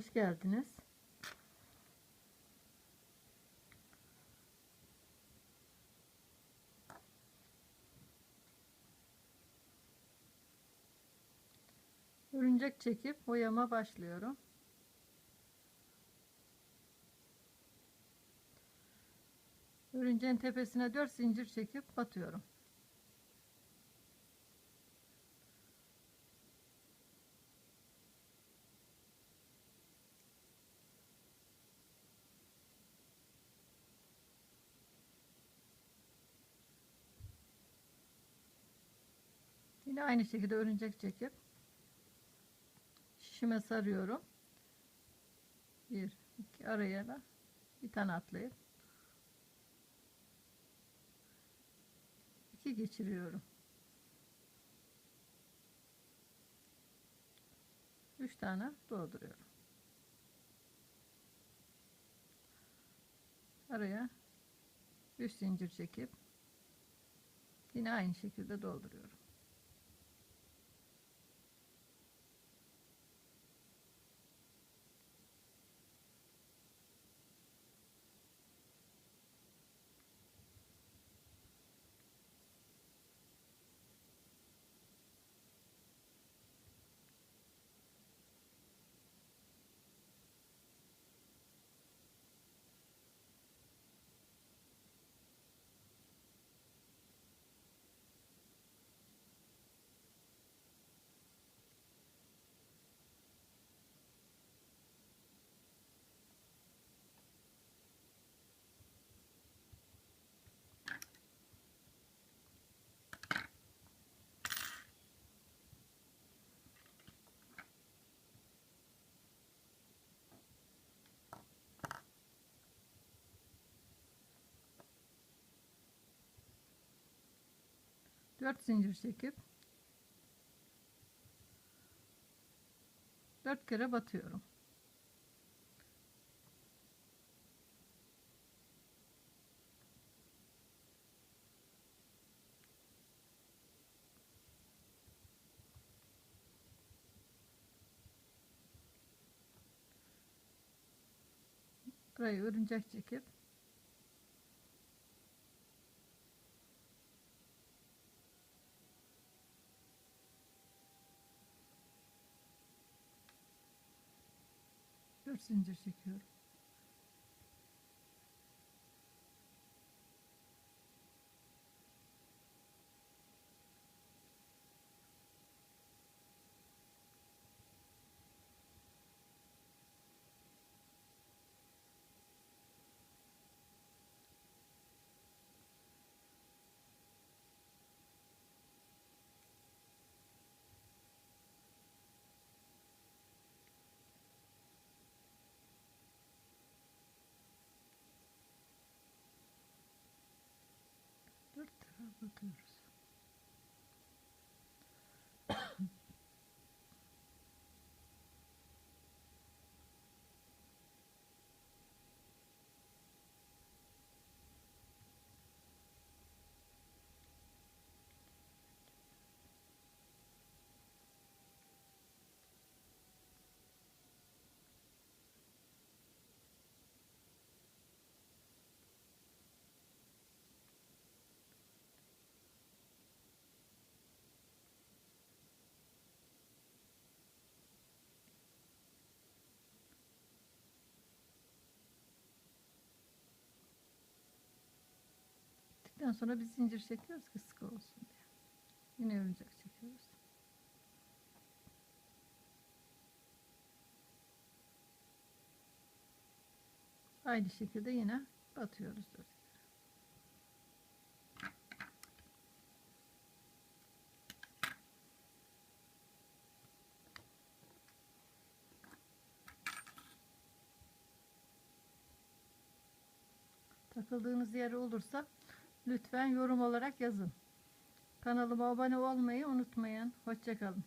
hoş geldiniz. Örümcek çekip boyama başlıyorum. Örümceğin tepesine 4 zincir çekip batıyorum. Yine aynı şekilde örümcek çekip şişime sarıyorum. Bir, iki araya da bir tane atlayıp iki geçiriyorum. Üç tane dolduruyorum. Araya üç zincir çekip yine aynı şekilde dolduruyorum. Dört zincir çekip dört kere batıyorum. Burayı örümcek çekip dört zincir çekiyorum. Dört Bittikten sonra bir zincir çekiyoruz ki sıkı olsun diye. Yine örümcek çekiyoruz. Aynı şekilde yine batıyoruz. Takıldığınız yer olursa lütfen yorum olarak yazın. Kanalıma abone olmayı unutmayın. Hoşçakalın.